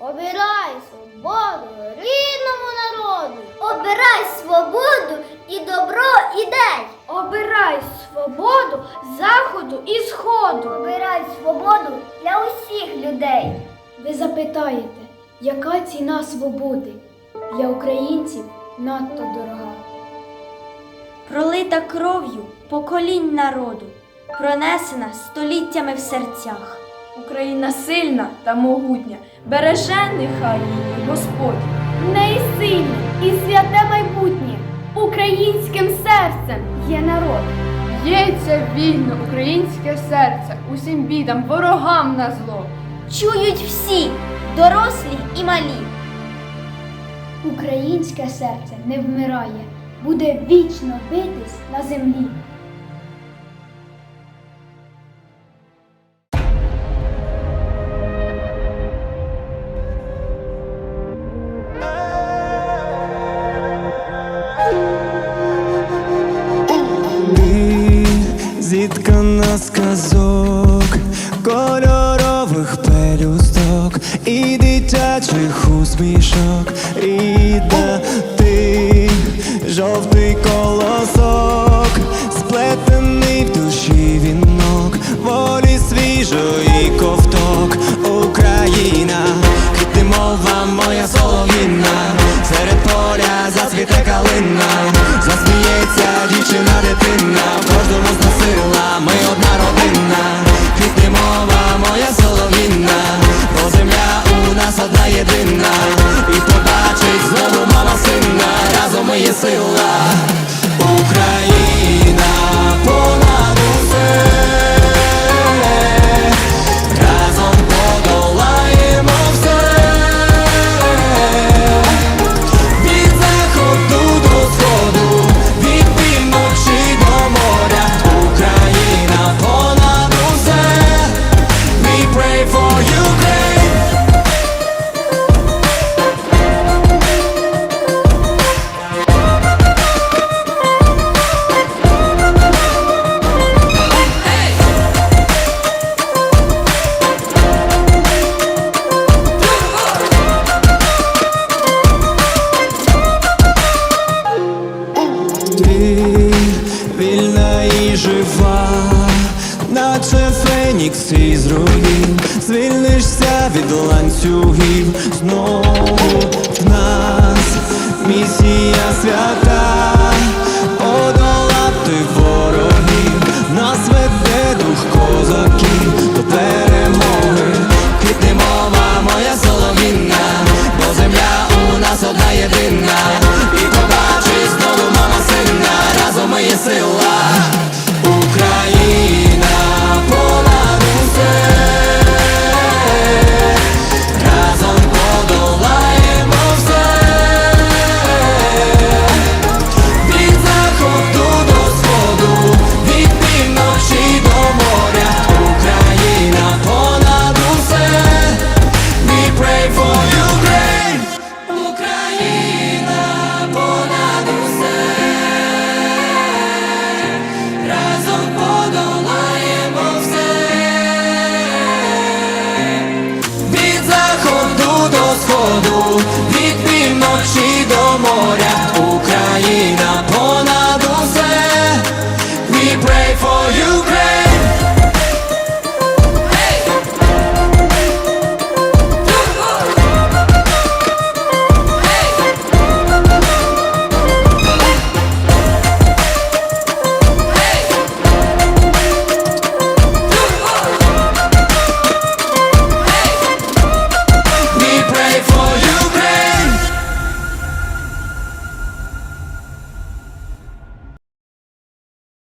Обирай свободу рідному народу. Обирай свободу і добро ідей. Обирай свободу заходу і сходу. Обирай свободу для усіх людей. Ви запитаєте, яка ціна свободи для українців надто дорога? Пролита кров'ю поколінь народу, пронесена століттями в серцях. Україна сильна та могутня, береже нехай її Господь. В неї сильне і святе майбутнє. Українським серцем є народ. Б'ється вільно українське серце, усім бідам, ворогам на зло. Чують всі, дорослі і малі. Українське серце не вмирає, буде вічно битись на землі. Зіткана сказок, казок, кольорових пелюсток і дитячих усмішок, рідна ти, Вільна і жива, наче фенікс із руїн, звільнишся від ланцюгів, знову в нас місія свята,